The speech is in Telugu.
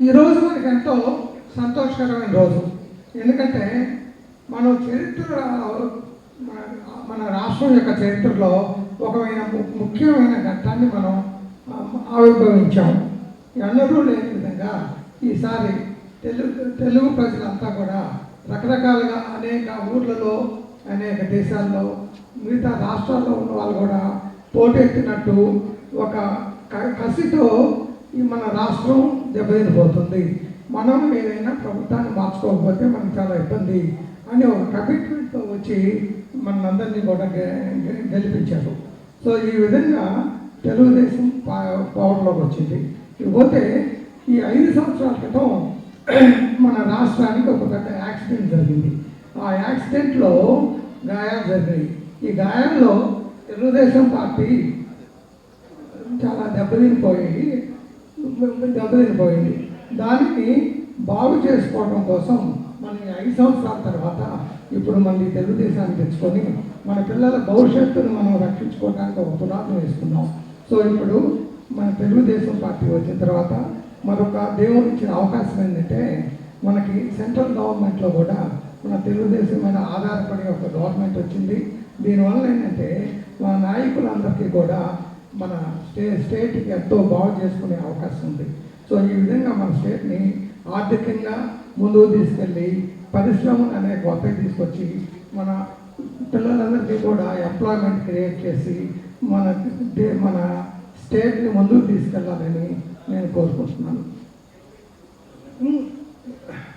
ఈ రోజు మనకి ఎంతో సంతోషకరమైన రోజు. ఎందుకంటే మనం చరిత్ర మన- రాష్ట్రం యొక్క చరిత్రలో ఒకమైన ము- ముఖ్యమైన ఘట్టాన్ని మనం ఆవిర్భవించాం. ఎన్నడూ లేని విధంగా ఈసారి తెలుగు తెలుగు ప్రజలంతా కూడా రకరకాలుగా అనేక ఊర్లలో అనేక దేశాల్లో మిగతా రాష్ట్రాల్లో ఉన్న వాళ్ళు కూడా పోటెత్తినట్టు ఒక క- కసితో ఈ మన రాష్ట్రం దెబ్బతినిపోతుంది మనం ఏదైనా ప్రభుత్వాన్ని మార్చుకోకపోతే మనకు చాలా ఇబ్బంది అని ఒక కమిట్మెంట్తో వచ్చి మనందరినీ కూడా గెలిపించారు. సో ఈ విధంగా తెలుగుదేశం పవర్లోకి వచ్చింది. ఇకపోతే ఈ ఐదు సంవత్సరాల క్రితం మన రాష్ట్రానికి ఒక పెద్ద యాక్సిడెంట్ జరిగింది. ఆ యాక్సిడెంట్లో గాయాలు జరిగాయి. ఈ గాయాల్లో తెలుగుదేశం పార్టీ చాలా దెబ్బతినిపోయి దెబ్బతినిపోయింది దానికి బాగు చేసుకోవడం కోసం మనం ఐదు సంవత్సరాల తర్వాత ఇప్పుడు మళ్ళీ తెలుగుదేశాన్ని తెచ్చుకొని మన పిల్లల భవిష్యత్తును మనం రక్షించుకోవడానికి ఒక పునాదం వేసుకున్నాం. సో ఇప్పుడు మన తెలుగుదేశం పార్టీ వచ్చిన తర్వాత మరొక దేవుడు ఇచ్చిన అవకాశం ఏంటంటే మనకి సెంట్రల్ గవర్నమెంట్లో కూడా మన తెలుగుదేశం మీద ఆధారపడి ఒక గవర్నమెంట్ వచ్చింది. దీనివల్ల ఏంటంటే మా నాయకులందరికీ కూడా మన స్టే స్టేట్కి ఎంతో బాగు చేసుకునే అవకాశం ఉంది. సో ఈ విధంగా మన స్టేట్ని ఆర్థికంగా ముందుకు తీసుకెళ్ళి పరిశ్రమలు అనే గొప్పకి తీసుకొచ్చి మన పిల్లలందరికీ కూడా ఎంప్లాయ్మెంట్ క్రియేట్ చేసి మన దే- మన స్టేట్ని ముందుకు తీసుకెళ్ళాలని నేను కోరుకుంటున్నాను.